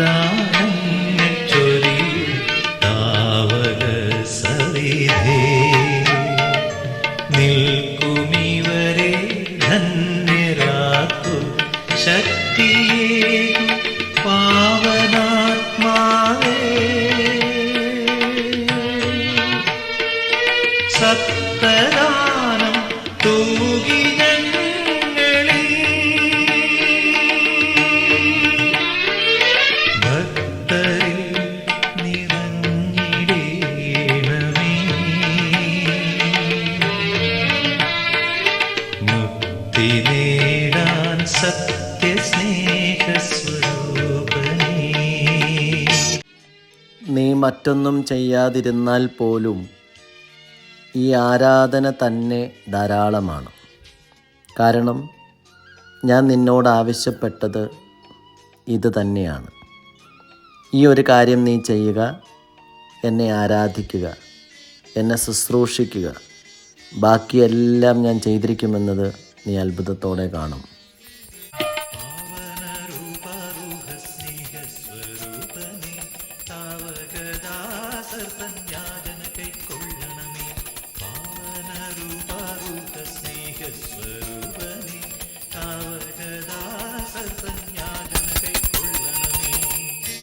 ദാനം ചൊരി താവക സവിധേ നിൽക്കുമിവരെ ധന്യരാക്കു ശക്തിയേ പാവനാത്മാവേ. സത്തദാനം തൂകി മുക്തി നേടാൻ നീ മറ്റൊന്നും ചെയ്യാതിരുന്നാൽ പോലും ഈ ആരാധന തന്നെ ധാരാളമാണ്. കാരണം ഞാൻ നിന്നോട് ആവശ്യപ്പെട്ടത് ഇത് തന്നെയാണ്. ഈ ഒരു കാര്യം നീ ചെയ്യുക എന്നെ ആരാധിക്കുക എന്നെ ശുശ്രൂഷിക്കുക. ബാക്കിയെല്ലാം ഞാൻ ചെയ്തിരിക്കുമെന്നത് നീ അത്ഭുതത്തോടെ കാണും. സ്നേഹസ്വരൂപനി താവകദാസർപ്പഞ്ഞാജന കൈ